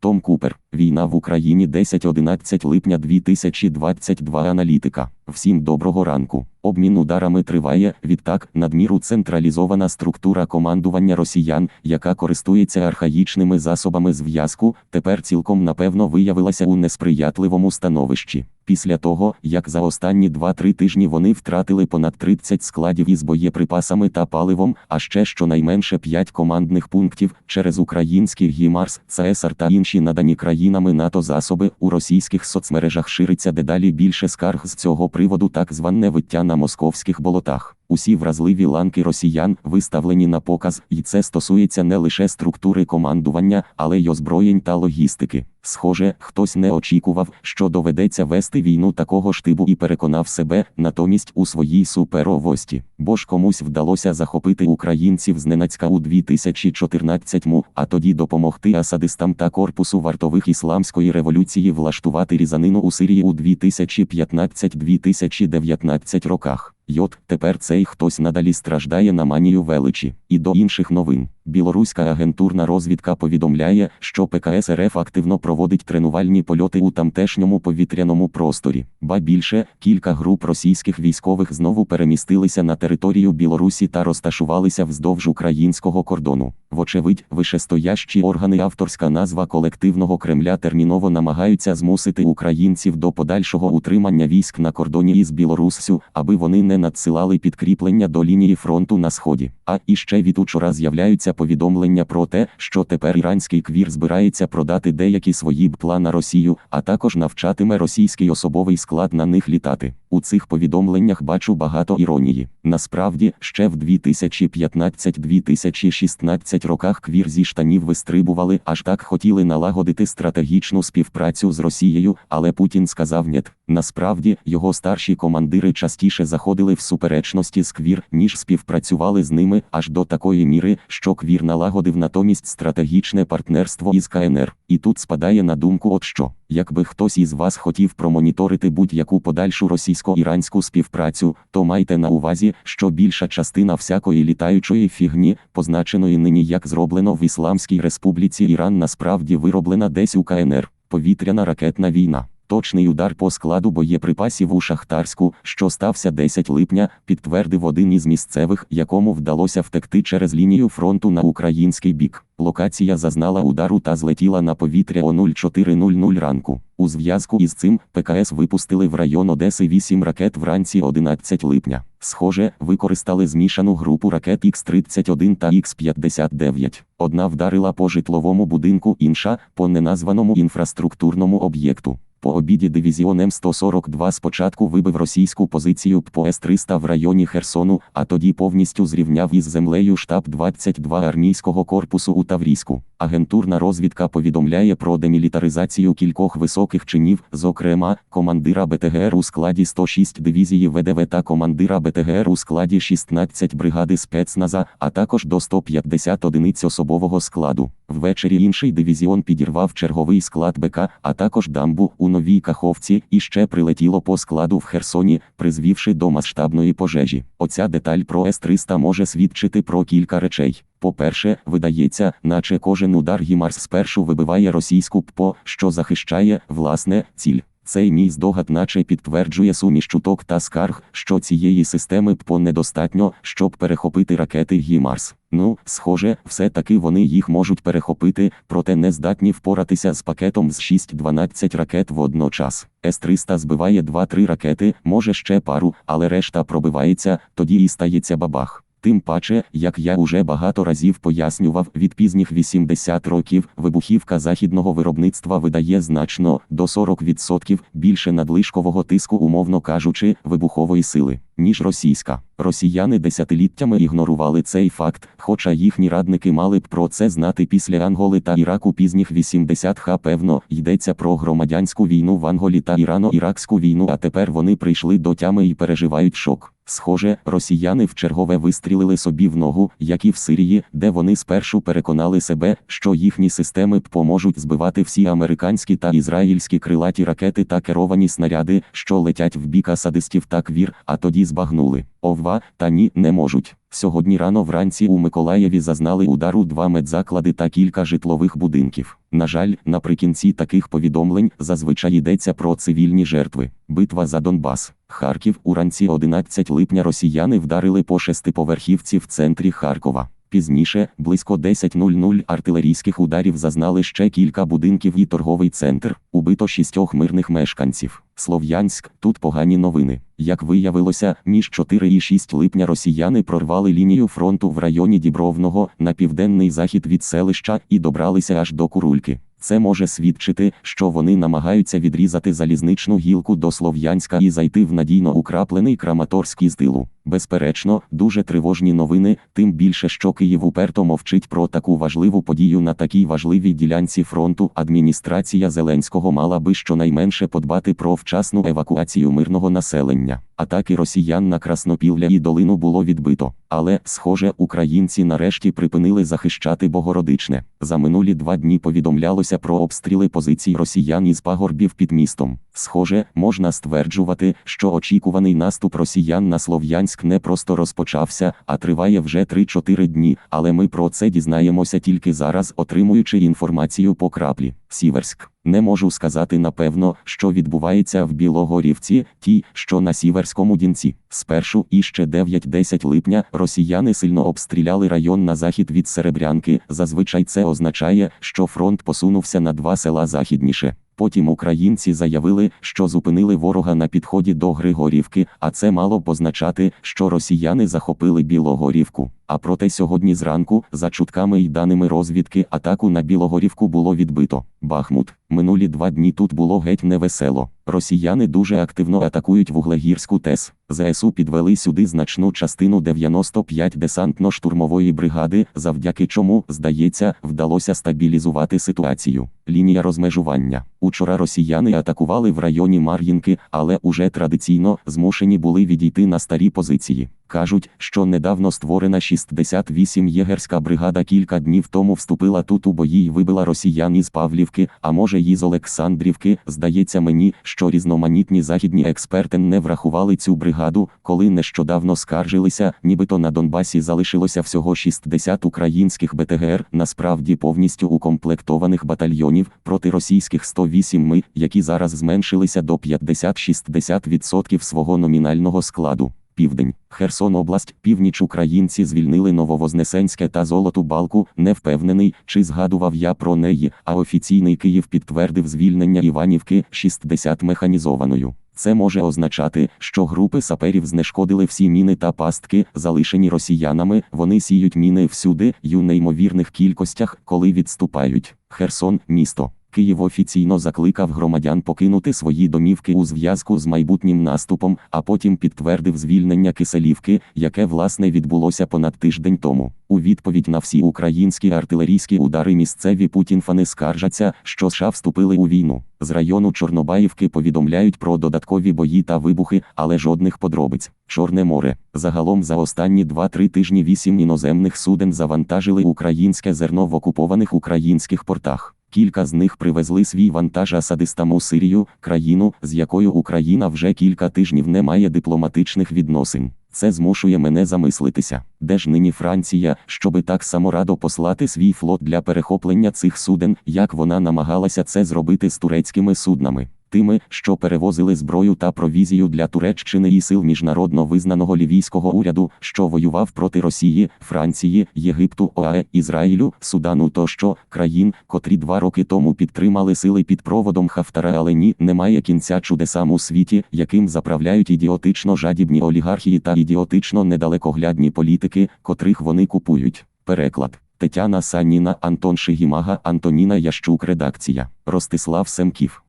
Том Купер. Війна в Україні 10-11 липня 2022 аналітика. Всім доброго ранку. Обмін ударами триває. Відтак, надміру централізована структура командування росіян, яка користується архаїчними засобами зв'язку, тепер цілком напевно виявилася у несприятливому становищі. Після того, як за останні 2-3 тижні вони втратили понад 30 складів із боєприпасами та паливом, а ще щонайменше 5 командних пунктів через український ГІМАРС, ЦСР та інші надані країнами НАТО засоби у російських соцмережах шириться дедалі більше скарг з цього приводу так зване виття на московських болотах. Усі вразливі ланки росіян виставлені на показ, і це стосується не лише структури командування, але й озброєнь та логістики. Схоже, хтось не очікував, що доведеться вести війну такого штибу і переконав себе натомість у своїй суперовості. Бо ж комусь вдалося захопити українців зненацька у 2014-му, а тоді допомогти асадистам та корпусу вартових ісламської революції влаштувати різанину у Сирії у 2015-2019 роках. Йот, тепер цей хтось надалі страждає на манію величі. І до інших новин. Білоруська агентурна розвідка повідомляє, що ПКС РФ активно проводить тренувальні польоти у тамтешньому повітряному просторі. Ба більше, кілька груп російських військових знову перемістилися на територію Білорусі та розташувалися вздовж українського кордону. Вочевидь, вишестоящі органи авторська назва колективного Кремля терміново намагаються змусити українців до подальшого утримання військ на кордоні із Білоруссю, аби вони не надсилали підкріплення до лінії фронту на сході. А іще від учора з'являються повідомлення про те, що тепер іранський квір збирається продати деякі свої бпла на Росію, а також навчатиме російський особовий склад на них літати. У цих повідомленнях бачу багато іронії. Насправді, ще в 2015-2016 роках квір зі штанів вистрибували, аж так хотіли налагодити стратегічну співпрацю з Росією, але Путін сказав «нєт». Насправді, його старші командири частіше заходили в суперечності з квір, ніж співпрацювали з ними аж до такої міри, що квір налагодив натомість стратегічне партнерство із КНР. І тут спадає на думку, от що. Якби хтось із вас хотів промоніторити будь-яку подальшу російсько-іранську співпрацю, то майте на увазі, що більша частина всякої літаючої фігні, позначеної нині як зроблено в Ісламській Республіці Іран, насправді вироблена десь у КНР, повітряна ракетна війна. Точний удар по складу боєприпасів у Шахтарську, що стався 10 липня, підтвердив один із місцевих, якому вдалося втекти через лінію фронту на український бік. Локація зазнала удару та злетіла на повітря о 04.00 ранку. У зв'язку із цим ПКС випустили в район Одеси 8 ракет вранці 11 липня. Схоже, використали змішану групу ракет Х-31 та Х-59. Одна вдарила по житловому будинку, інша по неназваному інфраструктурному об'єкту. По обіді дивізіон М142 спочатку вибив російську позицію ППО С-300 в районі Херсону, а тоді повністю зрівняв із землею штаб 22 армійського корпусу у Таврійську. Агентурна розвідка повідомляє про демілітаризацію кількох високих чинів, зокрема, командира БТГР у складі 106 дивізії ВДВ та командира БТГР у складі 16 бригади спецназа, а також до 150 одиниць особового складу. Ввечері інший дивізіон підірвав черговий склад БК, а також дамбу у новій Каховці і ще прилетіло по складу в Херсоні, призвівши до масштабної пожежі. Оця деталь про С-300 може свідчити про кілька речей. По-перше, видається, наче кожен удар Гімарс спершу вибиває російську ППО, що захищає, власне, ціль. Цей мій здогад наче підтверджує суміш чуток та скарг, що цієї системи ППО недостатньо, щоб перехопити ракети Гімарс. Ну, схоже, все-таки вони їх можуть перехопити, проте не здатні впоратися з пакетом з 6-12 ракет водночас. С-300 збиває 2-3 ракети, може ще пару, але решта пробивається, тоді і стається бабах. Тим паче, як я уже багато разів пояснював, від пізніх 80 років вибухівка західного виробництва видає значно до 40% більше надлишкового тиску, умовно кажучи, вибухової сили, ніж російська. Росіяни десятиліттями ігнорували цей факт, хоча їхні радники мали б про це знати після Анголи та Іраку пізніх 80-х. Певно, йдеться про громадянську війну в Анголі та Ірано-Іракську війну, а тепер вони прийшли до тями і переживають шок. Схоже, росіяни в чергове вистрілили собі в ногу, як і в Сирії, де вони спершу переконали себе, що їхні системи поможуть збивати всі американські та ізраїльські крилаті ракети та керовані снаряди, що летять в бік асадистів та квір, а тоді збагнули. Овва, та ні, не можуть. Сьогодні рано вранці у Миколаєві зазнали удару два медзаклади та кілька житлових будинків. На жаль, наприкінці таких повідомлень зазвичай йдеться про цивільні жертви. Битва за Донбас. Харків уранці 11 липня росіяни вдарили по шестиповерхівці в центрі Харкова. Пізніше, близько 10.00 артилерійських ударів зазнали ще кілька будинків і торговий центр. Убито шістьох мирних мешканців. Слов'янськ, тут погані новини. Як виявилося, між 4 і 6 липня росіяни прорвали лінію фронту в районі Дібровного на південний захід від селища і добралися аж до Курульки. Це може свідчити, що вони намагаються відрізати залізничну гілку до Слов'янська і зайти в надійно украплений Краматорськ із тилу. Безперечно, дуже тривожні новини, тим більше, що Київ уперто мовчить про таку важливу подію на такій важливій ділянці фронту. Адміністрація Зеленського мала би щонайменше подбати про вчасну евакуацію мирного населення. Атаки росіян на Краснопілля і долину було відбито. Але, схоже, українці нарешті припинили захищати Богородичне. За минулі два дні повідомлялося про обстріли позицій росіян із пагорбів під містом. Схоже, можна стверджувати, що очікуваний наступ росіян на Слов'янськ не просто розпочався, а триває вже 3-4 дні. Але ми про це дізнаємося тільки зараз, отримуючи інформацію по краплі. Сіверськ. Не можу сказати напевно, що відбувається в Білогорівці, ті, що на Сіверському дінці. Спершу і ще 9-10 липня росіяни сильно обстріляли район на захід від Серебрянки. Зазвичай це означає, що фронт посунувся на два села західніше. Потім українці заявили, що зупинили ворога на підході до Григорівки, а це мало б означати, що росіяни захопили Білогорівку. А проте сьогодні зранку, за чутками й даними розвідки, атаку на Білогорівку було відбито. Бахмут. Минулі два дні тут було геть невесело. Росіяни дуже активно атакують вуглегірську ТЕС. ЗСУ підвели сюди значну частину 95 десантно-штурмової бригади, завдяки чому, здається, вдалося стабілізувати ситуацію. Лінія розмежування. Учора росіяни атакували в районі Мар'їнки, але уже традиційно змушені були відійти на старі позиції. Кажуть, що недавно створена 68 єгерська бригада кілька днів тому вступила тут у бої й вибила росіян із Павлівки, а може й із Олександрівки. Здається мені, що різноманітні західні експерти не врахували цю бригаду, коли нещодавно скаржилися, нібито на Донбасі залишилося всього 60 українських БТГР, насправді повністю укомплектованих батальйонів проти російських 108 ми, які зараз зменшилися до 50-60% свого номінального складу. Південь, Херсон область, північ українці звільнили Нововознесенське та Золоту Балку. Не впевнений, чи згадував я про неї, а офіційний Київ підтвердив звільнення Іванівки 60 механізованою. Це може означати, що групи саперів знешкодили всі міни та пастки, залишені росіянами. Вони сіють міни всюди, й у неймовірних кількостях, коли відступають. Херсон, місто. Київ офіційно закликав громадян покинути свої домівки у зв'язку з майбутнім наступом, а потім підтвердив звільнення Киселівки, яке власне відбулося понад тиждень тому. У відповідь на всі українські артилерійські удари місцеві путінфани скаржаться, що США вступили у війну. З району Чорнобаївки повідомляють про додаткові бої та вибухи, але жодних подробиць. Чорне море. Загалом за останні 2-3 тижні вісім іноземних суден завантажили українське зерно в окупованих українських портах. Кілька з них привезли свій вантаж асадистам у Сирію, країну, з якою Україна вже кілька тижнів не має дипломатичних відносин. Це змушує мене замислитися, де ж нині Франція, щоби так само радо послати свій флот для перехоплення цих суден, як вона намагалася це зробити з турецькими суднами тими, що перевозили зброю та провізію для Туреччини і сил міжнародно визнаного лівійського уряду, що воював проти Росії, Франції, Єгипту, ОАЕ, Ізраїлю, Судану тощо країн, котрі два роки тому підтримали сили під проводом Хафтара, але ні, немає кінця чудесам у світі, яким заправляють ідіотично жадібні олігархії та ідіотично недалекоглядні політики, котрих вони купують. Переклад. Тетяна Саніна, Антон Шигімага, Антоніна Ящук, редакція. Ростислав Семків.